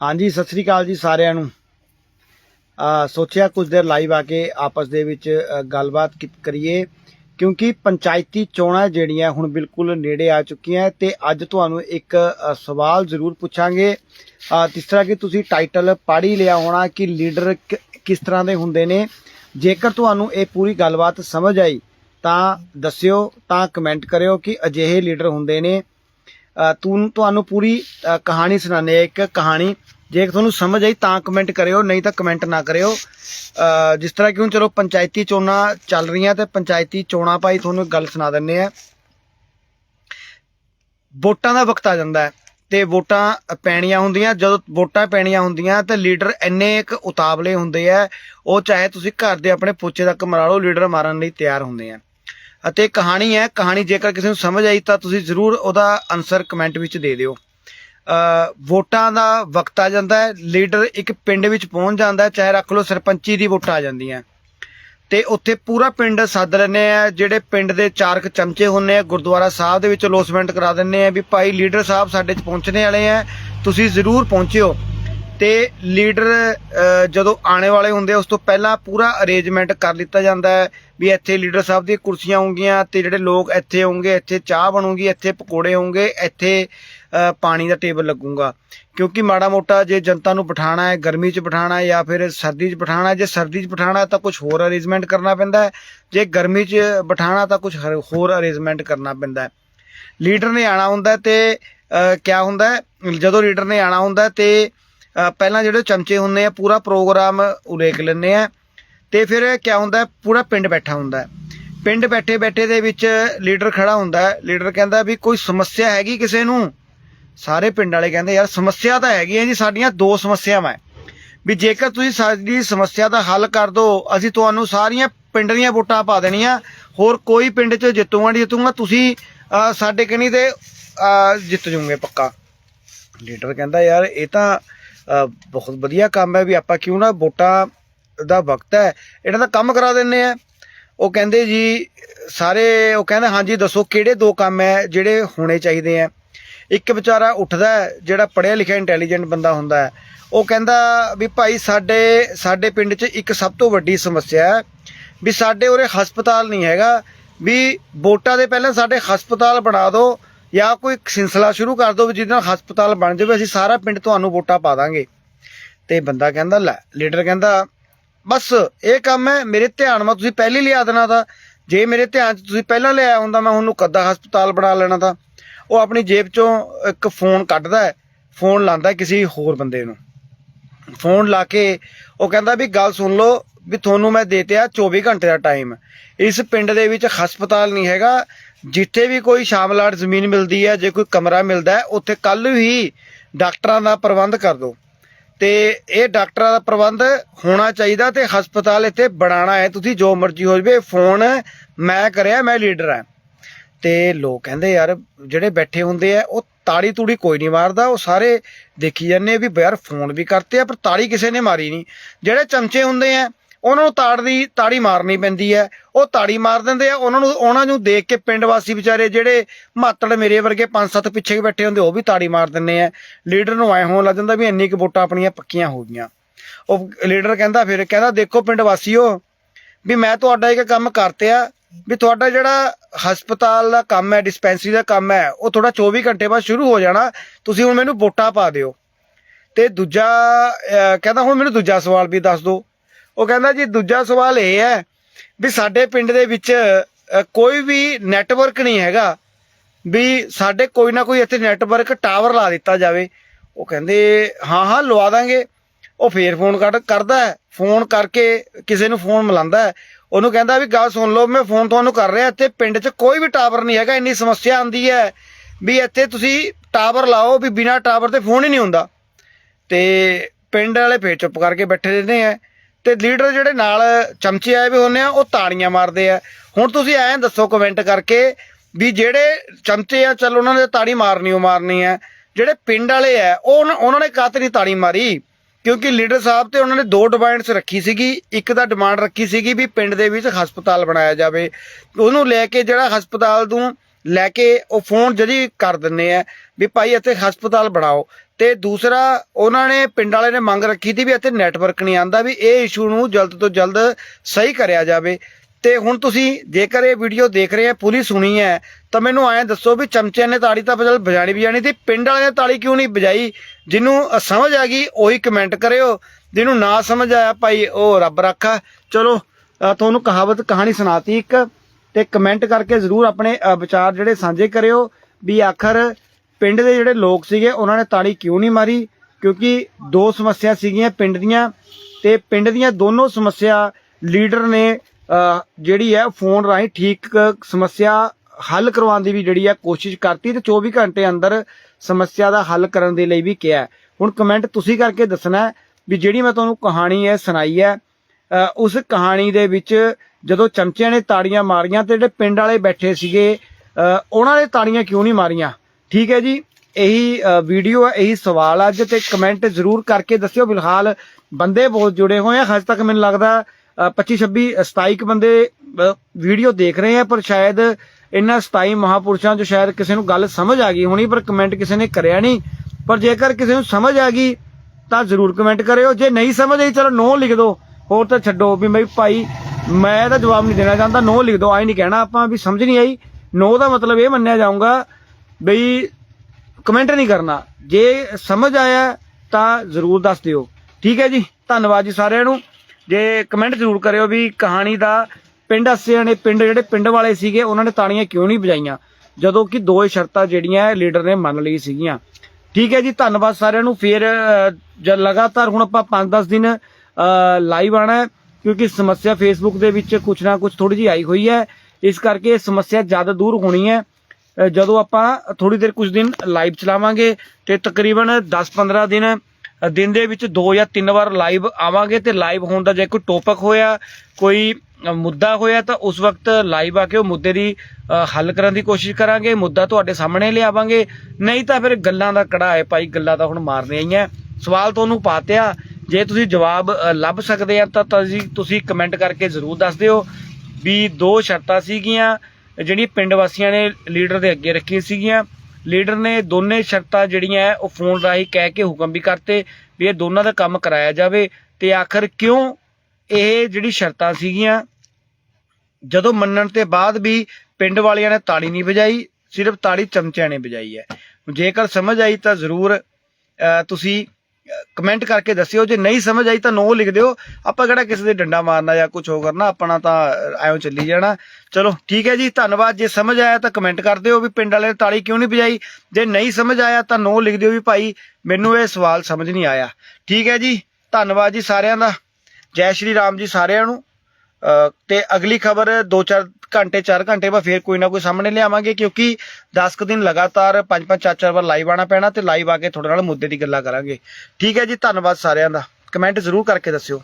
ਹਾਂਜੀ, ਸਤਿ ਸ੍ਰੀ ਅਕਾਲ ਜੀ ਸਾਰਿਆਂ ਨੂੰ। ਆ ਸੋਚਿਆ ਕੁਝ ਦੇਰ ਲਾਈਵ ਆ ਕੇ ਆਪਸ ਦੇ ਵਿੱਚ ਗੱਲਬਾਤ ਕਰੀਏ। ਕਿਉਂਕਿ ਪੰਚਾਇਤੀ ਚੋਣਾਂ ਜਿਹੜੀਆਂ ਹੁਣ ਬਿਲਕੁਲ ਨੇੜੇ ਆ ਚੁੱਕੀਆਂ ਤੇ ਅੱਜ ਤੁਹਾਨੂੰ ਇੱਕ ਸਵਾਲ ਜ਼ਰੂਰ ਪੁੱਛਾਂਗੇ। ਜਿਸ ਤਰ੍ਹਾਂ ਕਿ ਤੁਸੀਂ ਟਾਈਟਲ ਪੜ੍ਹ ਹੀ ਲਿਆ ਹੋਣਾ ਕਿ ਲੀਡਰ ਕਿਸ ਤਰ੍ਹਾਂ ਦੇ ਹੁੰਦੇ ਨੇ। ਜੇਕਰ ਤੁਹਾਨੂੰ ਇਹ ਪੂਰੀ ਗੱਲਬਾਤ ਸਮਝ ਆਈ, ਤਾਂ ਦੱਸਿਓ, ਤਾਂ ਕਮੈਂਟ ਕਰਿਓ ਕਿ ਅਜਿਹੇ ਲੀਡਰ ਹੁੰਦੇ ਨੇ। ਤੂੰ ਤੁਹਾਨੂੰ ਪੂਰੀ ਕਹਾਣੀ ਸੁਣਾਣੇ ਆ ਇੱਕ ਕਹਾਣੀ। ਜੇ ਤੁਹਾਨੂੰ ਸਮਝ ਆਈ ਤਾਂ ਕਮੈਂਟ ਕਰਿਓ ਨਹੀਂ ਤਾਂ ਕਮੈਂਟ ਨਾ ਕਰਿਓ। ਅ, ਜਿਸ ਤਰ੍ਹਾਂ ਕਿ ਹੁਣ ਚਲੋ ਪੰਚਾਇਤੀ ਚੋਣਾਂ ਚੱਲ ਰਹੀਆਂ ਤੇ ਪੰਚਾਇਤੀ ਚੋਣਾਂ ਭਾਈ ਤੁਹਾਨੂੰ ਗੱਲ ਸੁਣਾ ਦਿੰਨੇ ਆ ਵੋਟਾਂ ਦਾ ਵਕਤ ਆ ਜਾਂਦਾ ਹੈ ਤੇ ਵੋਟਾਂ ਪੈਣੀਆਂ ਹੁੰਦੀਆਂ। ਜਦੋਂ ਵੋਟਾਂ ਪੈਣੀਆਂ ਹੁੰਦੀਆਂ ਤੇ ਲੀਡਰ ਇੰਨੇ ਇੱਕ ਉਤਾਵਲੇ ਹੁੰਦੇ ਆ ਉਹ ਚਾਹੇ ਤੁਸੀਂ ਘਰ ਦੇ ਆਪਣੇ ਪੋਚੇ ਤੱਕ ਮਰਾ ਲਓ ਲੀਡਰ ਮਾਰਨ ਲਈ ਤਿਆਰ ਹੁੰਦੇ ਆ। ਅਤੇ ਕਹਾਣੀ ਹੈ, ਕਹਾਣੀ ਜੇਕਰ ਕਿਸੇ ਨੂੰ ਸਮਝ ਆਈ ਤਾਂ ਤੁਸੀਂ ਜ਼ਰੂਰ ਉਹਦਾ ਆਨਸਰ ਕਮੈਂਟ ਵਿੱਚ ਦੇ ਦਿਓ। ਵੋਟਾਂ ਦਾ ਵਕਤ ਆ ਜਾਂਦਾ ਹੈ, ਲੀਡਰ ਇੱਕ ਪਿੰਡ ਵਿੱਚ ਪਹੁੰਚ ਜਾਂਦਾ ਹੈ, ਚਾਹੇ ਰੱਖ ਲਓ ਸਰਪੰਚੀ ਦੀ ਵੋਟਾਂ ਆ ਜਾਂਦੀਆਂ ਤੇ ਉੱਥੇ ਪੂਰਾ ਪਿੰਡ ਸੱਦ ਲੈਂਦੇ ਆ, ਜਿਹੜੇ ਪਿੰਡ ਦੇ ਚਾਰਕ ਚਮਚੇ ਹੁੰਨੇ ਆ, ਗੁਰਦੁਆਰਾ ਸਾਹਿਬ ਦੇ ਵਿੱਚ ਅਲੋਸਮੈਂਟ ਕਰਾ ਦਿੰਦੇ ਆ ਵੀ ਭਾਈ ਲੀਡਰ ਸਾਹਿਬ ਸਾਡੇ ਚ ਪਹੁੰਚਣੇ ਵਾਲੇ ਆ, ਤੁਸੀਂ ਜ਼ਰੂਰ ਪਹੁੰਚਿਓ। ਤੇ ਲੀਡਰ ਜਦੋਂ ਆਉਣੇ ਵਾਲੇ ਹੁੰਦੇ ਉਸ ਤੋਂ ਪਹਿਲਾਂ ਪੂਰਾ ਅਰੇਂਜਮੈਂਟ ਕਰ ਲਿੱਤਾ ਜਾਂਦਾ ਹੈ ਵੀ ਇੱਥੇ ਲੀਡਰ ਸਾਹਿਬ ਦੀਆਂ ਕੁਰਸੀਆਂ ਹੋਣਗੀਆਂ ਤੇ ਜਿਹੜੇ ਲੋਕ ਇੱਥੇ ਹੋਣਗੇ ਇੱਥੇ ਚਾਹ ਬਣੂਗੀ, ਇੱਥੇ ਪਕੌੜੇ ਹੋਣਗੇ ਇੱਥੇ ਪਾਣੀ ਦਾ ਟੇਬਲ ਲੱਗੂਗਾ। ਕਿਉਂਕਿ ਮਾੜਾ ਮੋਟਾ ਜੇ ਜਨਤਾ ਨੂੰ ਬਿਠਾਣਾ ਹੈ, ਗਰਮੀ 'ਚ ਬਿਠਾਣਾ ਹੈ ਜਾਂ ਫਿਰ ਸਰਦੀ 'ਚ ਬਿਠਾਣਾ ਜੇ ਸਰਦੀ 'ਚ ਬਿਠਾਣਾ ਤਾਂ ਕੁਝ ਹੋਰ ਅਰੇਂਜਮੈਂਟ ਕਰਨਾ ਪੈਂਦਾ ਹੈ। ਜੇ ਗਰਮੀ 'ਚ ਬਿਠਾਣਾ ਤਾਂ ਕੁਝ ਹੋਰ ਅਰੇਂਜਮੈਂਟ ਕਰਨਾ ਪੈਂਦਾ ਹੈ। ਲੀਡਰ ਨੇ ਆਣਾ ਹੁੰਦਾ ਹੈ ਤੇ ਕਿਆ ਹੁੰਦਾ ਜਦੋਂ ਲੀਡਰ ਨੇ ਆਣਾ ਹੁੰਦਾ ਹੈ ਤੇ ਪਹਿਲਾਂ ਜਿਹੜੇ ਚਮਚੇ ਹੁੰਦੇ ਆ, ਪੂਰਾ ਪ੍ਰੋਗਰਾਮ ਉਲੇਖ ਲੈਂਦੇ ਆ। ਤੇ ਫਿਰ ਕਿਆ ਹੁੰਦਾ ਪੂਰਾ ਪਿੰਡ ਬੈਠਾ ਹੁੰਦਾ ਪਿੰਡ ਬੈਠੇ ਬੈਠੇ ਦੇ ਵਿੱਚ ਲੀਡਰ ਖੜਾ ਹੁੰਦਾ ਲੀਡਰ ਕਹਿੰਦਾ ਵੀ ਕੋਈ ਸਮੱਸਿਆ ਹੈਗੀ ਕਿਸੇ ਨੂੰ? ਸਾਰੇ ਪਿੰਡ ਵਾਲੇ ਕਹਿੰਦੇ, ਯਾਰ, ਸਮੱਸਿਆ ਤਾਂ ਹੈਗੀ ਹੈ ਜੀ, ਸਾਡੀਆਂ ਦੋ ਸਮੱਸਿਆਵਾਂ ਵੀ ਜੇਕਰ ਤੁਸੀਂ ਸਾਡੀ ਸਮੱਸਿਆ ਦਾ ਹੱਲ ਕਰ ਦਿਓ ਅਸੀਂ ਤੁਹਾਨੂੰ ਸਾਰੀਆਂ ਪਿੰਡ ਦੀਆਂ ਵੋਟਾਂ ਪਾ ਦੇਣੀਆਂ। ਹੋਰ ਕੋਈ ਪਿੰਡ 'ਚ ਜਿੱਤੂਗਾ, ਨਹੀਂ ਜਿੱਤੂਗਾ, ਤੁਸੀਂ ਸਾਡੇ ਕਨੀ ਤੇ ਜਿੱਤ ਜੂਗੇ ਪੱਕਾ। ਲੀਡਰ ਕਹਿੰਦਾ, ਯਾਰ, ਇਹ ਤਾਂ ਬਹੁਤ ਵਧੀਆ ਕੰਮ ਹੈ ਵੀ ਆਪਾਂ ਕਿਉਂ ਨਾ ਵੋਟਾਂ ਦਾ ਵਕਤ ਹੈ। ਇਹਨਾਂ ਦਾ ਕੰਮ ਕਰਾ ਦਿੰਨੇ ਆ ਉਹ ਕਹਿੰਦੇ ਜੀ, ਸਾਰੇ ਉਹ ਕਹਿੰਦੇ, ਹਾਂਜੀ, ਦੱਸੋ ਕਿਹੜੇ ਦੋ ਕੰਮ ਹੈ ਜਿਹੜੇ ਹੋਣੇ ਚਾਹੀਦੇ ਆ ਇੱਕ ਵਿਚਾਰਾ ਉੱਠਦਾ ਜਿਹੜਾ ਪੜ੍ਹਿਆ ਲਿਖਿਆ ਇੰਟੈਲੀਜੈਂਟ ਬੰਦਾ ਹੁੰਦਾ ਹੈ। ਉਹ ਕਹਿੰਦਾ ਵੀ ਭਾਈ, ਸਾਡੇ ਸਾਡੇ ਪਿੰਡ 'ਚ ਇੱਕ ਸਭ ਤੋਂ ਵੱਡੀ ਸਮੱਸਿਆ ਹੈ ਵੀ ਸਾਡੇ ਉਰੇ ਹਸਪਤਾਲ ਨਹੀਂ ਹੈਗਾ। ਵੀ ਵੋਟਾਂ ਦੇ ਪਹਿਲਾਂ ਸਾਡੇ ਹਸਪਤਾਲ ਬਣਾ ਦਿਓ ਜਾਂ ਕੋਈ ਸਿਲਸਿਲਾ ਸ਼ੁਰੂ ਕਰ ਦਿਓ ਵੀ ਜਿਹਦੇ ਨਾਲ ਹਸਪਤਾਲ ਬਣ ਜਾਵੇ, ਅਸੀਂ ਸਾਰਾ ਪਿੰਡ ਤੁਹਾਨੂੰ ਵੋਟਾਂ ਪਾ ਦਾਂਗੇ। ਤੇ ਬੰਦਾ ਕਹਿੰਦਾ, ਲੈ। ਲੀਡਰ ਕਹਿੰਦਾ, ਬਸ, ਇਹ ਕੰਮ ਹੈ, ਮੇਰੇ ਧਿਆਨ ਮਾ ਤੁਸੀਂ ਪਹਿਲੇ ਲਿਆ ਦੇਣਾ ਤਾਂ। ਜੇ ਮੇਰੇ ਧਿਆਨ 'ਚ ਤੁਸੀਂ ਪਹਿਲਾਂ ਲਿਆ ਹੁੰਦਾ, ਮੈਂ ਉਹਨੂੰ ਕੱਦਾ ਹਸਪਤਾਲ ਬਣਾ ਲੈਣਾ ਤਾਂ। ਉਹ ਆਪਣੀ ਜੇਬ 'ਚੋਂ ਇੱਕ ਫੋਨ ਕੱਢਦਾ ਹੈ, ਫੋਨ ਲਾਂਦਾ ਕਿਸੇ ਹੋਰ ਬੰਦੇ ਨੂੰ। ਫੋਨ ਲਾ ਕੇ ਉਹ ਕਹਿੰਦਾ ਵੀ, ਗੱਲ ਸੁਣ ਲਓ ਵੀ ਤੁਹਾਨੂੰ ਮੈਂ ਦੇਤਿਆ 24 ਘੰਟੇ ਦਾ ਟਾਈਮ ਇਸ ਪਿੰਡ ਦੇ ਵਿੱਚ ਹਸਪਤਾਲ ਨਹੀਂ ਹੈਗਾ। ਜਿੱਥੇ ਵੀ ਕੋਈ ਸ਼ਾਮਲਾਟ ਜ਼ਮੀਨ ਮਿਲਦੀ ਹੈ, ਜੇ ਕੋਈ ਕਮਰਾ ਮਿਲਦਾ ਹੈ, ਉੱਥੇ ਕੱਲ ਹੀ ਡਾਕਟਰਾਂ ਦਾ ਪ੍ਰਬੰਧ ਕਰ ਦਿਓ। ਤੇ ਇਹ ਡਾਕਟਰਾਂ ਦਾ ਪ੍ਰਬੰਧ ਹੋਣਾ ਚਾਹੀਦਾ ਤੇ ਹਸਪਤਾਲ ਇੱਥੇ ਬਣਾਉਣਾ ਹੈ। ਤੁਸੀਂ ਜੋ ਮਰਜ਼ੀ ਹੋ ਜਵੇ, ਫੋਨ ਮੈਂ ਕਰਿਆ, ਮੈਂ ਲੀਡਰ ਹਾਂ। ਤੇ ਲੋਕ ਕਹਿੰਦੇ, ਯਾਰ, ਜਿਹੜੇ ਬੈਠੇ ਹੁੰਦੇ ਆ, ਉਹ ਤਾੜੀ ਤੂੜੀ ਕੋਈ ਨਹੀਂ ਮਾਰਦਾ। ਉਹ ਸਾਰੇ ਦੇਖੀ ਜਾਂਦੇ ਵੀ ਯਾਰ, ਫੋਨ ਵੀ ਕਰਤੇ ਆ, ਪਰ ਤਾੜੀ ਕਿਸੇ ਨੇ ਮਾਰੀ ਨਹੀਂ। ਜਿਹੜੇ ਚਮਚੇ ਹੁੰਦੇ ਆ ਉਹਨਾਂ ਨੂੰ ਤਾੜ ਦੀ ਤਾੜੀ ਮਾਰਨੀ ਪੈਂਦੀ ਹੈ। ਉਹ ਤਾੜੀ ਮਾਰ ਦਿੰਦੇ ਆ, ਉਹਨਾਂ ਨੂੰ ਉਹਨਾਂ ਨੂੰ ਦੇਖ ਕੇ ਪਿੰਡ ਵਾਸੀ ਵਿਚਾਰੇ ਜਿਹੜੇ ਮਾਤੜ ਮੇਰੇ ਵਰਗੇ ਪੰਜ ਸੱਤ ਪਿੱਛੇ ਬੈਠੇ ਹੁੰਦੇ, ਉਹ ਵੀ ਤਾੜੀ ਮਾਰ ਦਿੰਦੇ ਆ। ਲੀਡਰ ਨੂੰ ਐ ਹੋਣ ਲੱਗ ਜਾਂਦਾ ਵੀ ਇੰਨੀ ਕੁ ਵੋਟਾਂ ਆਪਣੀਆਂ ਪੱਕੀਆਂ ਹੋ ਗਈਆਂ। ਉਹ ਲੀਡਰ ਕਹਿੰਦਾ ਫਿਰ, ਕਹਿੰਦਾ ਦੇਖੋ ਪਿੰਡ ਵਾਸੀਓ, ਵੀ ਮੈਂ ਤੁਹਾਡਾ ਇੱਕ ਕੰਮ ਕਰਤਿਆ, ਵੀ ਤੁਹਾਡਾ ਜਿਹੜਾ ਹਸਪਤਾਲ ਦਾ ਕੰਮ ਹੈ, ਡਿਸਪੈਂਸਰੀ ਦਾ ਕੰਮ ਹੈ, ਉਹ ਥੋੜਾ 24 ਘੰਟੇ ਬਾਅਦ ਸ਼ੁਰੂ ਹੋ ਜਾਣਾ, ਤੁਸੀਂ ਹੁਣ ਮੈਨੂੰ ਵੋਟਾਂ ਪਾ ਦਿਓ। ਤੇ ਦੂਜਾ ਕਹਿੰਦਾ ਹੁਣ ਮੈਨੂੰ ਦੂਜਾ ਸਵਾਲ ਵੀ ਦੱਸ ਦਿਓ। ਉਹ ਕਹਿੰਦਾ ਜੀ, ਦੂਜਾ ਸਵਾਲ ਇਹ ਹੈ ਵੀ ਸਾਡੇ ਪਿੰਡ ਦੇ ਵਿੱਚ ਕੋਈ ਵੀ ਨੈਟਵਰਕ ਨਹੀਂ ਹੈਗਾ ਵੀ ਸਾਡੇ ਕੋਈ ਨਾ ਕੋਈ ਇੱਥੇ ਨੈਟਵਰਕ ਟਾਵਰ ਲਾ ਦਿੱਤਾ ਜਾਵੇ। ਉਹ ਕਹਿੰਦੇ, ਹਾਂ ਹਾਂ, ਲਵਾ ਦਾਂਗੇ। ਉਹ ਫੇਰ ਫੋਨ ਕੱਢ ਕਰਦਾ ਹੈ। ਫੋਨ ਕਰਕੇ ਕਿਸੇ ਨੂੰ ਫੋਨ ਮਿਲਾਉਂਦਾ ਹੈ। ਉਹਨੂੰ ਕਹਿੰਦਾ ਵੀ, ਗੱਲ ਸੁਣ ਲਓ, ਮੈਂ ਫੋਨ ਤੁਹਾਨੂੰ ਕਰ ਰਿਹਾ, ਇੱਥੇ ਪਿੰਡ 'ਚ ਕੋਈ ਵੀ ਟਾਵਰ ਨਹੀਂ ਹੈਗਾ, ਇੰਨੀ ਸਮੱਸਿਆ ਆਉਂਦੀ ਹੈ ਵੀ ਇੱਥੇ ਤੁਸੀਂ ਟਾਵਰ ਲਾਓ ਵੀ ਬਿਨਾ ਟਾਵਰ ਤੇ ਫੋਨ ਹੀ ਨਹੀਂ ਹੁੰਦਾ। ਤੇ ਪਿੰਡ ਵਾਲੇ ਫੇਰ ਚੁੱਪ ਕਰਕੇ ਬੈਠੇ ਰਹਿੰਦੇ ਆ। ਤੇ ਲੀਡਰ ਜਿਹੜੇ ਨਾਲ ਚਮਚੇ ਆਏ ਵੀ ਹੁੰਦੇ ਆ, ਉਹ ਤਾੜੀਆਂ ਮਾਰਦੇ ਆ। ਹੁਣ ਤੁਸੀਂ ਐਂ ਦੱਸੋ ਕਮੈਂਟ ਕਰਕੇ ਵੀ ਜਿਹੜੇ ਚਮਚੇ ਆ, ਚੱਲ ਉਹਨਾਂ ਨੇ ਤਾੜੀ ਮਾਰਨੀ, ਉਹ ਮਾਰਨੀ ਆ। ਜਿਹੜੇ ਪਿੰਡ ਵਾਲੇ ਆ, ਉਹ ਉਹਨਾਂ- ਉਹਨਾਂ ਨੇ ਕਾਤ ਨਹੀਂ ਤਾੜੀ ਮਾਰੀ? ਕਿਉਂਕਿ ਲੀਡਰ ਸਾਹਿਬ ਤੇ ਉਹਨਾਂ ਨੇ ਦੋ ਡਿਮਾਂਡਸ ਰੱਖੀ ਸੀਗੀ। ਇੱਕ ਤਾਂ ਡਿਮਾਂਡ ਰੱਖੀ ਸੀਗੀ ਵੀ ਪਿੰਡ ਦੇ ਵਿੱਚ ਹਸਪਤਾਲ ਬਣਾਇਆ ਜਾਵੇ। ਉਹਨੂੰ ਲੈ ਕੇ ਜਿਹੜਾ ਹਸਪਤਾਲ ਤੋਂ ਲੈ ਕੇ ਉਹ ਫੋਨ ਜਿਹੜੀ ਕਰ ਦਿੰਨੇ ਆ ਵੀ ਭਾਈ ਇੱਥੇ ਹਸਪਤਾਲ ਬਣਾਓ। ਤੇ ਦੂਸਰਾ, ਉਹਨਾਂ ਨੇ, ਪਿੰਡ ਵਾਲੇ ਨੇ ਮੰਗ ਰੱਖੀ ਸੀ ਵੀ ਇੱਥੇ ਨੈਟਵਰਕ ਨਹੀਂ ਆਂਦਾ ਵੀ ਇਹ ਇਸ਼ੂ ਨੂੰ ਜਲਦ ਤੋਂ ਜਲਦ ਸਹੀ ਕਰਿਆ ਜਾਵੇ। ਤੇ ਹੁਣ ਤੁਸੀਂ ਜੇਕਰ ਇਹ ਵੀਡੀਓ ਦੇਖ ਰਹੇ ਆ, ਪੂਰੀ ਸੁਣੀ ਹੈ, ਤਾਂ ਮੈਨੂੰ ਐਂ ਦੱਸੋ ਵੀ ਚਮਚਿਆਂ ਨੇ ਤਾੜੀ ਤਾਂ ਬਜਲ ਵਜਾਣੀ ਵਜਾਣੀ ਸੀ, ਪਿੰਡ ਵਾਲਿਆਂ ਨੇ ਤਾੜੀ ਕਿਉਂ ਨਹੀਂ ਵਜਾਈ ਜਿਹਨੂੰ ਸਮਝ ਆ ਗਈ, ਉਹੀ ਕਮੈਂਟ ਕਰਿਓ। ਜਿਹਨੂੰ ਨਾ ਸਮਝ ਆਇਆ, ਭਾਈ, ਉਹ ਰੱਬ ਰੱਖਾ। ਚਲੋ ਤੁਹਾਨੂੰ ਕਹਾਵਤ ਕਹਾਣੀ ਸੁਣਾਤੀ ਇੱਕ ਤੇ ਕਮੈਂਟ ਕਰਕੇ ਜ਼ਰੂਰ ਆਪਣੇ ਵਿਚਾਰ ਜਿਹੜੇ ਸਾਂਝੇ ਕਰਿਓ ਵੀ ਆਖਰ ਪਿੰਡ ਦੇ ਜਿਹੜੇ ਲੋਕ ਸੀਗੇ, ਉਹਨਾਂ ਨੇ ਤਾੜੀ ਕਿਉਂ ਨਹੀਂ ਮਾਰੀ? ਕਿਉਂਕਿ ਦੋ ਸਮੱਸਿਆ ਸੀਗੀਆਂ ਪਿੰਡ ਦੀਆਂ ਤੇ ਪਿੰਡ ਦੀਆਂ ਦੋਨੋਂ ਸਮੱਸਿਆ ਲੀਡਰ ਨੇ ਜਿਹੜੀ ਹੈ, ਫੋਨ ਰਾਹੀਂ ਠੀਕ ਸਮੱਸਿਆ ਹੱਲ ਕਰਵਾਉਣ ਦੀ ਵੀ ਜਿਹੜੀ ਹੈ ਕੋਸ਼ਿਸ਼ ਕਰਤੀ ਤੇ 24 ਘੰਟੇ ਅੰਦਰ ਸਮੱਸਿਆ ਦਾ ਹੱਲ ਕਰਨ ਦੇ ਲਈ ਵੀ ਕਿਹਾ ਹੁਣ ਕਮੈਂਟ ਤੁਸੀਂ ਕਰਕੇ ਦੱਸਣਾ ਵੀ ਜਿਹੜੀ ਮੈਂ ਤੁਹਾਨੂੰ ਕਹਾਣੀ ਹੈ ਸੁਣਾਈ ਹੈ ਉਸ ਕਹਾਣੀ ਦੇ ਵਿੱਚ ਜਦੋਂ ਚਮਚਿਆਂ ਨੇ ਤਾੜੀਆਂ ਮਾਰੀਆਂ ਤੇ ਜਿਹੜੇ ਪਿੰਡ ਵਾਲੇ ਬੈਠੇ ਸੀਗੇ ਉਹਨਾਂ ਨੇ ਤਾੜੀਆਂ ਕਿਉਂ ਨਹੀਂ ਮਾਰੀਆਂ? ਠੀਕ ਹੈ ਜੀ, ਇਹੀ ਵੀਡੀਓ ਹੈ, ਇਹੀ ਸਵਾਲ ਅੱਜ ਤੇ ਕਮੈਂਟ ਜ਼ਰੂਰ ਕਰਕੇ ਦੱਸਿਓ। ਫਿਲਹਾਲ ਬੰਦੇ ਬਹੁਤ ਜੁੜੇ ਹੋਏ ਆ, ਹਜੇ ਤੱਕ ਮੈਨੂੰ ਲੱਗਦਾ 25 26 27 ਕੁ ਬੰਦੇ ਵੀਡੀਓ ਦੇਖ ਰਹੇ ਆ, ਪਰ ਸ਼ਾਇਦ ਇਹਨਾਂ 27 ਮਹਾਪੁਰਸ਼ਾਂ 'ਚ ਸ਼ਾਇਦ ਕਿਸੇ ਨੂੰ ਗੱਲ ਸਮਝ ਆ ਗਈ ਹੋਣੀ, ਪਰ ਕਮੈਂਟ ਕਿਸੇ ਨੇ ਕਰਿਆ ਨਹੀਂ। ਪਰ ਜੇਕਰ ਕਿਸੇ ਨੂੰ ਸਮਝ ਆ ਗਈ, ਤਾਂ ਜ਼ਰੂਰ ਕਮੈਂਟ ਕਰਿਓ। ਜੇ ਨਹੀਂ ਸਮਝ ਆਈ, ਚਲੋ ਨੋ ਲਿਖ ਦਿਓ, ਹੋਰ ਤਾਂ ਛੱਡੋ ਵੀ ਬਈ ਭਾਈ ਮੈਂ ਇਹਦਾ ਜਵਾਬ ਨਹੀਂ ਦੇਣਾ ਚਾਹੁੰਦਾ ਨੋ ਲਿਖ ਦਿਓ ਆਈ ਨਹੀਂ ਕਹਿਣਾ ਆਪਾਂ ਵੀ ਸਮਝ ਨਹੀਂ ਆਈ। ਨੋ ਦਾ ਮਤਲਬ ਇਹ ਮੰਨਿਆ ਜਾਊਗਾ ਬਈ ਕਮੈਂਟ ਨਹੀਂ ਕਰਨਾ। ਜੇ ਸਮਝ ਆਇਆ ਤਾਂ ਜ਼ਰੂਰ ਦੱਸ ਦਿਓ। ਠੀਕ ਹੈ ਜੀ ਧੰਨਵਾਦ ਜੀ ਸਾਰਿਆਂ ਨੂੰ। ਜੇ ਕਮੈਂਟ ਜ਼ਰੂਰ ਕਰਿਓ ਵੀ ਕਹਾਣੀ ਦਾ ਪਿੰਡ ਵਾਸੀਆਂ ਨੇ ਪਿੰਡ ਜਿਹੜੇ ਪਿੰਡ ਵਾਲੇ ਸੀਗੇ ਉਹਨਾਂ ਨੇ ਤਾੜੀਆਂ ਕਿਉਂ ਨਹੀਂ ਵਜਾਈਆਂ? ਜਦੋਂ ਕਿ ਦੋ ਸ਼ਰਤਾਂ ਜਿਹੜੀਆਂ ਲੀਡਰ ਨੇ ਮੰਨ ਲਈ ਸੀਗੀਆਂ। ਠੀਕ ਹੈ ਜੀ ਧੰਨਵਾਦ ਸਾਰਿਆਂ ਨੂੰ। ਫੇਰ ਅ, ਲਗਾਤਾਰ ਹੁਣ ਆਪਾਂ 5-10 ਦਿਨ ਲਾਈਵ ਆਣਾ ਹੈ। ਕਿਉਂਕਿ ਸਮੱਸਿਆ ਫੇਸਬੁੱਕ ਦੇ ਵਿੱਚ ਕੁਛ ਨਾ ਕੁਛ ਥੋੜੀ ਜਿਹੀ ਆਈ ਹੋਈ ਹੈ। ਇਸ ਕਰਕੇ ਇਹ ਸਮੱਸਿਆ ਜ਼ਿਆਦਾ ਦੂਰ ਹੋਣੀ ਹੈ। ਜਦੋਂ ਆਪਾਂ ਥੋੜੀ ਦੇਰ ਕੁਝ ਦਿਨ ਲਾਈਵ ਚਲਾਵਾਂਗੇ ਤੇ ਤਕਰੀਬਨ 10-15 ਦਿਨ ਦਿਨ ਦੇ ਵਿੱਚ ਦੋ ਜਾਂ ਤਿੰਨ ਵਾਰ ਲਾਈਵ ਆਵਾਂਗੇ ਤੇ ਲਾਈਵ ਹੋਣ ਦਾ ਜੇ ਕੋਈ ਟੋਪਿਕ ਹੋਇਆ, ਕੋਈ ਮੁੱਦਾ ਹੋਇਆ ਤਾਂ ਉਸ ਵਕਤ ਲਾਈਵ ਆ ਕੇ ਉਹ ਮੁੱਦੇ ਦੀ ਹੱਲ ਕਰਨ ਦੀ ਕੋਸ਼ਿਸ਼ ਕਰਾਂਗੇ, ਮੁੱਦਾ ਤੁਹਾਡੇ ਸਾਹਮਣੇ ਲਿਆਵਾਂਗੇ। ਨਹੀਂ ਤਾਂ ਫਿਰ ਗੱਲਾਂ ਦਾ ਕੜਾ ਹੈ, ਭਾਈ ਗੱਲਾਂ ਤਾਂ ਹੁਣ ਮਾਰਨੀਆਂ ਹੀ ਆ ਸਵਾਲ ਤੁਹਾਨੂੰ ਪਾਤਿਆ ਜੇ ਤੁਸੀਂ ਜਵਾਬ ਲੱਭ ਸਕਦੇ ਆ, ਤਾਂ ਤੁਸੀਂ ਕਮੈਂਟ ਕਰਕੇ ਜ਼ਰੂਰ ਦੱਸ ਦਿਓ ਵੀ ਦੋ ਸ਼ਰਤਾਂ ਸੀਗੀਆਂ, ਜਿਹੜੀਆਂ ਪਿੰਡ ਵਾਸੀਆਂ ਨੇ ਲੀਡਰ ਦੇ ਅੱਗੇ ਰੱਖੀਆਂ ਸੀਗੀਆਂ। ਲੀਡਰ ਨੇ ਦੋਨੇ ਸ਼ਰਤਾਂ ਜਿਹੜੀਆਂ ਉਹ ਫੋਨ ਰਾਹੀਂ ਕਹਿ ਕੇ ਹੁਕਮ ਵੀ ਕਰਤੇ ਵੀ ਇਹ ਦੋਨਾਂ ਦਾ ਕੰਮ ਕਰਾਇਆ ਜਾਵੇ। ਤੇ ਆਖਰ ਕਿਉਂ ਇਹ ਜਿਹੜੀ ਸ਼ਰਤਾਂ ਸੀਗੀਆਂ? ਜਦੋਂ ਮੰਨਣ ਤੇ ਬਾਅਦ ਵੀ ਪਿੰਡ ਵਾਲਿਆਂ ਨੇ ਤਾੜੀ ਨਹੀਂ ਵਜਾਈ, ਸਿਰਫ ਤਾੜੀ ਚਮਚਿਆਂ ਨੇ ਵਜਾਈ ਹੈ ਜੇਕਰ ਸਮਝ ਆਈ ਤਾਂ ਜ਼ਰੂਰ ਤੁਸੀਂ ਕਮੈਂਟ ਕਰਕੇ ਦੱਸਿਓ। ਜੇ ਨਹੀਂ ਸਮਝ ਆਈ ਤਾਂ ਨੋ ਲਿਖ ਦਿਓ। ਆਪਾਂ ਕਿਹੜਾ ਕਿਸੇ ਦੇ ਡੰਡਾ ਮਾਰਨਾ ਜਾਂ ਕੁਝ ਹੋ ਕਰਨਾ, ਆਪਣਾ ਤਾਂ ਐਵੇਂ ਚੱਲੀ ਜਾਣਾ। ਚਲੋ, ਠੀਕ ਹੈ ਜੀ, ਧੰਨਵਾਦ। ਜੇ ਸਮਝ ਆਇਆ ਤਾਂ ਕਮੈਂਟ ਕਰ ਦਿਓ ਵੀ ਪਿੰਡ ਵਾਲੇ ਨੇ ਤਾੜੀ ਕਿਉਂ ਨਹੀਂ ਵਜਾਈ। ਜੇ ਨਹੀਂ ਸਮਝ ਆਇਆ ਤਾਂ ਨੋ ਲਿਖ ਦਿਓ ਵੀ ਭਾਈ, ਮੈਨੂੰ ਇਹ ਸਵਾਲ ਸਮਝ ਨਹੀਂ ਆਇਆ। ਠੀਕ ਹੈ ਜੀ, ਧੰਨਵਾਦ ਜੀ ਸਾਰਿਆਂ ਦਾ। ਜੈ ਸ਼੍ਰੀ ਰਾਮ ਜੀ ਸਾਰਿਆਂ ਨੂੰ। ਤੇ ਅਗਲੀ ਖਬਰ 2-4 ਘੰਟੇ 4 ਘੰਟੇ ਬਾਅਦ ਫੇਰ ਕੋਈ ਨਾ ਕੋਈ ਸਾਹਮਣੇ ਲਿਆਵਾਂਗੇ, ਕਿਉਂਕਿ 10 ਕੁ ਦਿਨ ਲਗਾਤਾਰ 5-5 4-4 ਵਾਰ ਲਾਈਵ ਆਣਾ ਪੈਣਾ ਤੇ ਲਾਈਵ ਆ ਕੇ ਤੁਹਾਡੇ ਨਾਲ ਮੁੱਦੇ ਦੀ ਗੱਲਾਂ ਕਰਾਂਗੇ। ਠੀਕ ਹੈ ਜੀ, ਧੰਨਵਾਦ ਸਾਰਿਆਂ ਦਾ। ਕਮੈਂਟ ਜ਼ਰੂਰ ਕਰਕੇ ਦੱਸਿਓ।